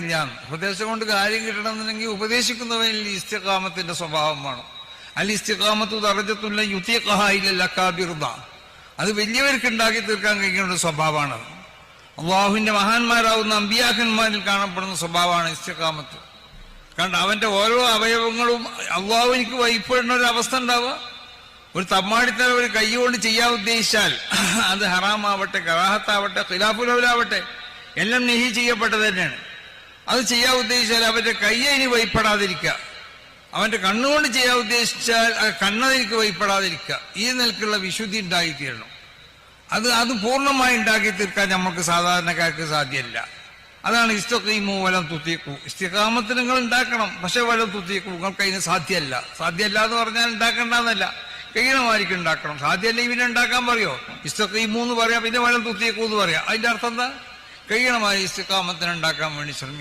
കിട്ടണില്ല ഉപദേശം കൊണ്ട് കാര്യം കിട്ടണമെന്നുണ്ടെങ്കിൽ ഉപദേശിക്കുന്നവനിൽ ഇസ്തിഖാമത്തിന്റെ സ്വഭാവം വേണം. അല്ല ഇസ്തിഖാമത്ത് തറജത്തുള്ള യുത്തിയക്കഹായില്ല കാബിർദ അത് വലിയവർക്ക് ഉണ്ടാക്കി തീർക്കാൻ കഴിയുന്ന ഒരു സ്വഭാവമാണ് അള്ളാഹുവിന്റെ മഹാന്മാരാവുന്ന അമ്പിയാക്കന്മാരിൽ കാണപ്പെടുന്ന സ്വഭാവമാണ് ഇസ്തിഖാമത്ത്. കാരണം അവന്റെ ഓരോ അവയവങ്ങളും അള്ളാഹുവിനിക്ക് വൈപ്പെടുന്ന ഒരു അവസ്ഥ ഉണ്ടാവുക. ഒരു തമ്മാടിത്തരം ഒരു കൈ കൊണ്ട് ചെയ്യാൻ ഉദ്ദേശിച്ചാൽ അത് ഹറാമാവട്ടെ കറാഹത്താവട്ടെ ഖിലാഫുലവലാവട്ടെ എല്ലാം നെഹി ചെയ്യപ്പെട്ടത് തന്നെയാണ്. അത് ചെയ്യാൻ ഉദ്ദേശിച്ചാൽ അവന്റെ ഇനി വൈപ്പെടാതിരിക്കുക അവന്റെ കണ്ണുകൊണ്ട് ചെയ്യാൻ ഉദ്ദേശിച്ചാൽ ആ കണ്ണതിരിക്ക് വൈപ്പെടാതിരിക്കുക ഈ നിലക്കുള്ള വിശുദ്ധി ഉണ്ടായിത്തീരണം. അത് അത് പൂർണമായി ഉണ്ടാക്കി തീർക്കാൻ നമുക്ക് സാധാരണക്കാർക്ക് സാധ്യമല്ല അതാണ് ഇസ്തഖീമു വലം തുത്തിക്കൂ ഇസ്തിഖാമത്ത് നിങ്ങൾ ഉണ്ടാക്കണം പക്ഷെ വലം തുത്തിക്കൂ നിങ്ങൾക്ക് അതിന് സാധ്യമല്ല സാധ്യമല്ല എന്ന് പറഞ്ഞാൽ ഉണ്ടാക്കണ്ടെന്നല്ല കഴിയണമായിരിക്കും ഉണ്ടാക്കണം. സാധ്യമല്ല ഇവനെ ഉണ്ടാക്കാൻ പറയോ? ഇസ്തഖീമു എന്ന് പറയാം പിന്നെ വലം തുത്തിക്കു എന്ന് പറയാം. അതിന്റെ അർത്ഥം എന്താ? കഴിയണമായി ഇസ്തിഖാമത്തിന് ഉണ്ടാക്കാൻ വേണ്ടി ശ്രമിക്കും